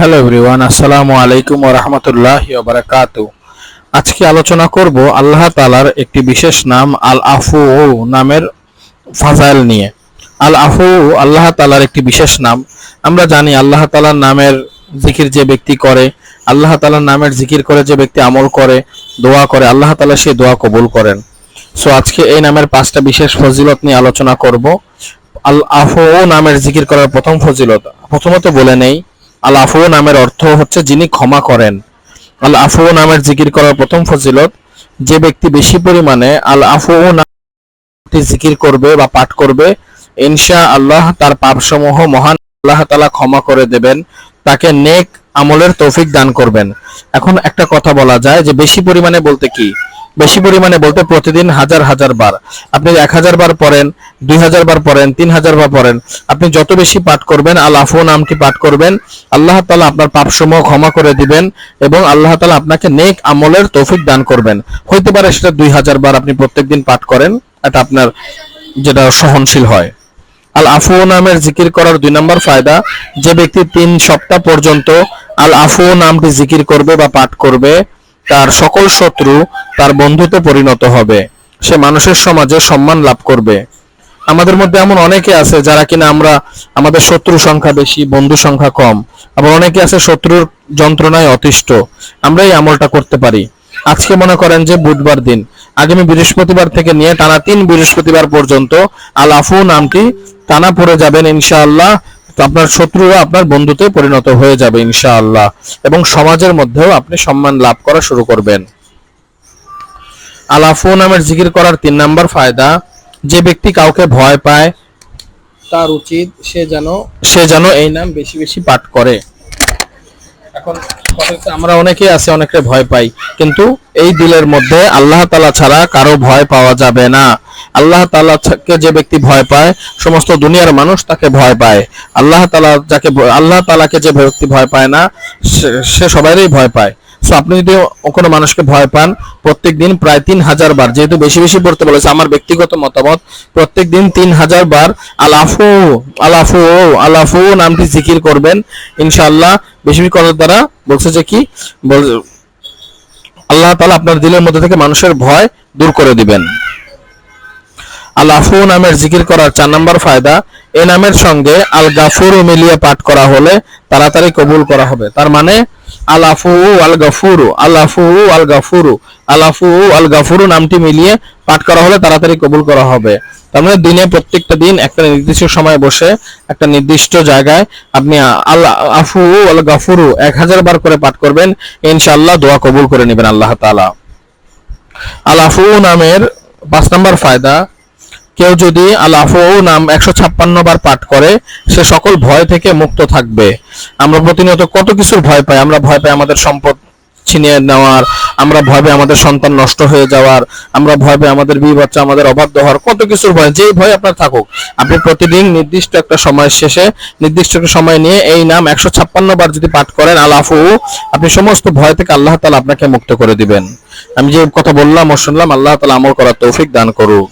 Hello everyone আসসালামু আলাইকুম ওয়া রাহমাতুল্লাহি ওয়া বারাকাতু আজকে আলোচনা করব আল্লাহ তাআলার একটি বিশেষ নাম আল আফু নামের ফাজাইল নিয়ে। আল আফু আল্লাহ তাআলার একটি বিশেষ নাম। আমরা জানি আল্লাহ তাআলার নামের জিকির যে ব্যক্তি করে, আল্লাহ তাআলার নামের জিকির করে যে ব্যক্তি আমল করে, দোয়া করে, আল্লাহ তাআলা সেই দোয়া কবুল করেন। সো আজকে এই নামের পাঁচটা বিশেষ ফজিলত নিয়ে আলোচনা করব। আল আফু নামের জিকির করার প্রথম ফজিলত, প্রথমত বলে নেই আল আফু নামের অর্থ হচ্ছে যিনি ক্ষমা করেন। আল আফু নামের জিকির করার প্রথম ফজিলত, যে ব্যক্তি বেশি পরিমাণে আল আফু নামটি জিকির করবে বা পাঠ করবে, ইনশা আল্লাহ তার পাপসমূহ মহান আল্লাহ তাআলা ক্ষমা করে দেবেন, তাকে নেক আমলের তৌফিক দান করবেন। এখন একটা কথা বলা যায় যে বেশি পরিমাণে বলতে কি? বেশি পরিমাণে বলতে প্রতিদিন হাজার হাজার বার। আপনি এক হাজার বার পড়েন, দুই হাজার বার পড়েন, তিন হাজার বার পড়েন, আপনি যত বেশি পাঠ করবেন, আল নামটি পাঠ করবেন, আল্লাহ তালা আপনার পাপসমূহ ক্ষমা করে দিবেন এবং আল্লাহ তালা আপনাকে নেক আমলের তৌফিক দান করবেন। হইতে পারে সেটা দুই হাজার বার আপনি প্রত্যেকদিন পাঠ করেন, এটা আপনার যেটা সহনশীল হয়। আল আফু নামের জিকির করার দুই নম্বর ফায়দা, যে ব্যক্তি তিন সপ্তাহ পর্যন্ত আল আফু নামটি জিকির করবে বা পাঠ করবে তার সকল শত্রু তার বন্ধুতে পরিণত হবে। সে মানুষের সমাজে সম্মান লাভ করবে। আমাদের মধ্যে এমন অনেকে আছে যারা কিনা আমরা, আমাদের শত্রু সংখ্যা বেশি, বন্ধু সংখ্যা কম। আবার অনেকে আছে শত্রুর যন্ত্রণায় অতিষ্ঠ। আমরা এই আমলটা করতে পারি। আজকে মনে করেন যে বুধবার দিন। আগামী বৃহস্পতিবার থেকে নিয়ে টানা তিন বৃহস্পতিবার পর্যন্ত আল আফু নামটি টানা পড়ে যাবেন ইনশাআল্লাহ। আপনার শত্রুরা আপনার বন্ধুতে পরিণত হয়ে যাবে ইনশাআল্লাহ। এবং সমাজের মধ্যেও আপনি সম্মান লাভ করা শুরু করবেন। আলাফু নামের জিকির করার তিন নাম্বার ফায়দা, যে ব্যক্তি কাউকে ভয় পায়, তার উচিত সে যেন সে যেন এই নাম বেশি বেশি পাঠ করে। এখন আমরা অনেকেই আছে অনেকে ভয় পাই। কিন্তু এই দিলের মধ্যে আল্লাহ তালা ছাড়া কারও ভয় পাওয়া যাবে না। আল্লাহ তালাকে যে ব্যক্তি ভয় পায়, সমস্ত দুনিয়ার মানুষ তাকে ভয় পায়। আল্লাহ তালা যাকে আল্লাহ তালাকে যে ব্যক্তি ভয় পায় না, সে- সবাইরই ভয় পায়। সো আপনি যদি কোনো মানুষকে ভয় পান প্রত্যেক দিন প্রায় তিন হাজার বার, যেহেতু বেশি বেশি পড়তে বলেছে, আমার ব্যক্তিগত মতামত প্রত্যেক দিন তিন হাজার বার আলাফু আলাফু আলাফু নামটি জিকির করবেন, ইনশাআল্লাহ। বেশি বেশি করার দ্বারা বলছে যে কি? আল্লাহ তাআলা আপনার দিলের মধ্যে থেকে মানুষের ভয় দূর করে দিবেন। আল আফু নামের জিকির করার চার নম্বর ফায়দা, এ নামের সঙ্গে আল গাফুর মিলিয়ে পাঠ করা হলে তাড়াতাড়ি কবুল করা হবে। তার মানে আলাফু আল গাফুরু আল আফু আল গাফুরু আলাফু আল গাফুরু নামটি মিলিয়ে পাঠ করা হলে তাড়াতাড়ি কবুল করা হবে। তার মানে দিনে প্রত্যেকটা দিন একটা নির্দিষ্ট সময় বসে, একটা নির্দিষ্ট জায়গায় আপনি আল আফু আল গাফুরু এক হাজার বার করে পাঠ করবেন, ইনশাআল্লাহ দোয়া কবুল করে নেবেন আল্লাহ তাআলা। আল আফু নামের পাঁচ নম্বর ফায়দা কেউ যদি আল আফু নাম একশো ছাপ্পান্ন বার পাঠ করে, সে সকল ভয় থেকে মুক্ত থাকবে। আমরা প্রতিনিয়ত কত কিছুর ভয় পাই। আমরা ভয় পাই আমাদের সম্পদ ছিনিয়ে নেওয়ার, আমরা ভয় পাই আমাদের সন্তান নষ্ট হয়ে যাওয়ার, আমরা ভয় পাই আমাদের বিয়ে বাচ্চা আমাদের অবাধ্য হওয়ার। কত কিছুর ভয়। যেই ভয় আপনার থাকুক, আপনি প্রতিদিন নির্দিষ্ট একটা সময় শেষে, নির্দিষ্ট একটা সময় নিয়ে এই নাম একশো ছাপ্পান্ন বার যদি পাঠ করেন আল আফু আপনি সমস্ত ভয় থেকে আল্লাহ তালা আপনাকে মুক্ত করে দিবেন। আমি যে কথা বললাম ও শুনলাম, আল্লাহ তালা আমল করার তৌফিক দান করুক।